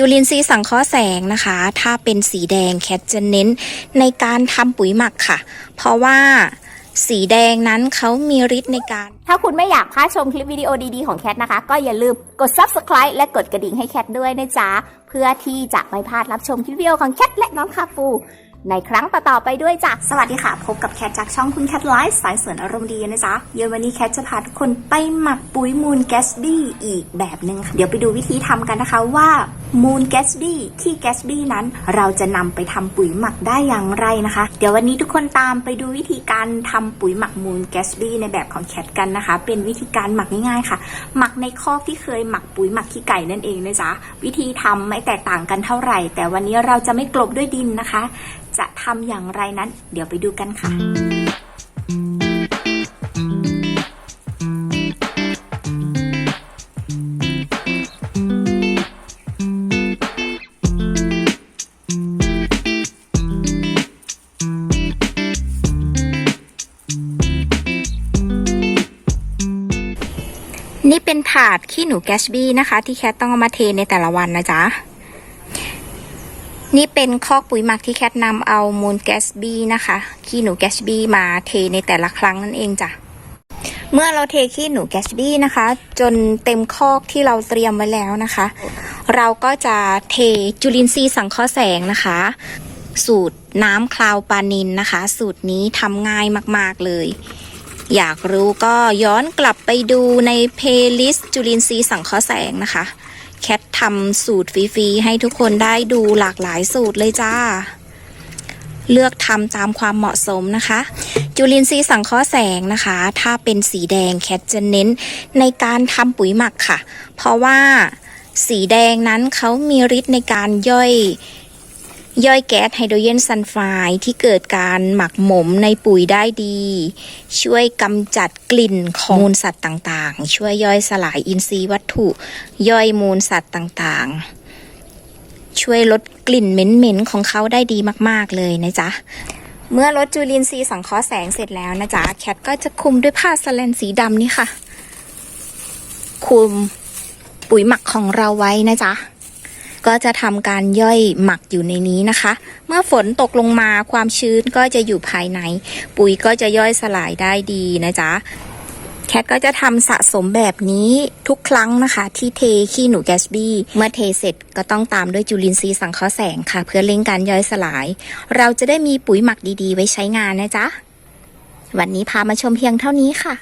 จุลินทรีย์สังเคราะห์แสงนะคะ ถ้าเป็นสีแดงแคทจะเน้นในการทำปุ๋ยหมักค่ะ เพราะว่าสีแดงนั้นเขามีฤทธิ์ในการ ถ้าคุณไม่อยากพลาดชมคลิปวิดีโอดีๆของแคทนะคะ ก็อย่าลืมกด subscribe และกดกระดิ่งให้แคทด้วยนะจ๊ะ เพื่อที่จะไม่พลาดรับชมคลิปวิดีโอของแคทและน้องคาปู ในครั้งต่อๆไปด้วยจ้ะ สวัสดีค่ะ พบกับแคทจากช่องคุณแคทไลฟ์สายสวนอารมณ์ดีนะจ๊ะเดี๋ยวันนี้แคทจะพาทุกคนไปหมักปุ๋ยมูลแกสบี้อีกแบบหนึ่งค่ะเดี๋ยวไปดูวิธีทำกันนะคะว่า มูลแกสบี้ที่แกสบี้นั้นเราจะนำไปทำปุ๋ยหมักได้อย่างไรนะคะ เดี๋ยววันนี้ทุกคนตามไปดูวิธีการทำปุ๋ยหมักมูลแกสบี้ในแบบของแคทกันนะคะ เป็นวิธีการหมักง่ายๆค่ะ หมักในคอกที่เคยหมักปุ๋ยหมักขี้ไก่นั่นเองนะจ๊ะวิธีทำไม่แตกต่างกันเท่าไหร่ แต่วันนี้เราจะไม่กลบด้วยดินนะคะ จะทำอย่างไรนั้น เดี๋ยวไปดูกันค่ะ นี่เป็นถาดขี้หนูแกชบี้นะคะ ที่แคทต้องเอามาเทในแต่ละวันนะจ๊ะ นี่เป็นคอกปุ๋ยหมักที่แคทนำเอามูลแกสบี้นะคะขี้หนูแกชบี้มาเทในแต่ละครั้งนั่นเองจ้ะเมื่อเราเทขี้หนูแกชบี้นะคะ จนเต็มคอกที่เราเตรียมไว้แล้วนะคะ เราก็จะเทจุลินทรีย์สังเคราะห์แสงนะคะ สูตรน้ำคลาวปานินนะคะ สูตรนี้ทำง่ายมาก ๆเลย อยากรู้ก็ย้อนกลับไปดูในเพลย์ลิสต์จุลินทรีย์สังเคราะห์แสงนะคะ แคททำสูตรฟรีๆให้ทุกคนได้ดูหลากหลายสูตรเลยจ้า เลือกทำตามความเหมาะสมนะคะ จุลินทรีย์สังเคราะห์แสงนะคะ ถ้าเป็นสีแดงแคทจะเน้นในการทำปุ๋ยหมักค่ะ เพราะว่าสีแดงนั้นเขามีฤทธิ์ในการย่อย ย่อยแก๊สไฮโดรเจนซัลไฟด์ที่เกิดการหมักหมมในปุ๋ยได้ดี ช่วยกำจัดกลิ่นของมูลสัตว์ต่างๆ ช่วยย่อยสลายอินทรีย์วัตถุ ย่อยมูลสัตว์ต่างๆ ช่วยลดกลิ่นเหม็นๆของเขาได้ดีมากๆเลยนะจ๊ะเมื่อลดจุลินทรีย์สังเคราะห์แสงเสร็จแล้วนะจ๊ะแคทก็จะคลุมด้วยผ้าสแลนสีดำนี่ค่ะ คลุมปุ๋ยหมักของเราไว้นะจ๊ะ ก็จะทำการย่อยหมักอยู่ในนี้นะคะ เมื่อฝนตกลงมาความชื้นก็จะอยู่ภายใน ปุ๋ยก็จะย่อยสลายได้ดีนะจ๊ะแคทก็จะทำสะสมแบบนี้ทุกครั้งนะคะ ที่เทขี้หนูแกสบี้ เมื่อเทเสร็จก็ต้องตามด้วยจุลินทรีย์สังเคราะห์แสงค่ะ เพื่อเร่งการย่อยสลาย เราจะได้มีปุ๋ยหมักดีๆ ไว้ใช้งานนะจ๊ะ วันนี้พามาชมเพียงเท่านี้ค่ะ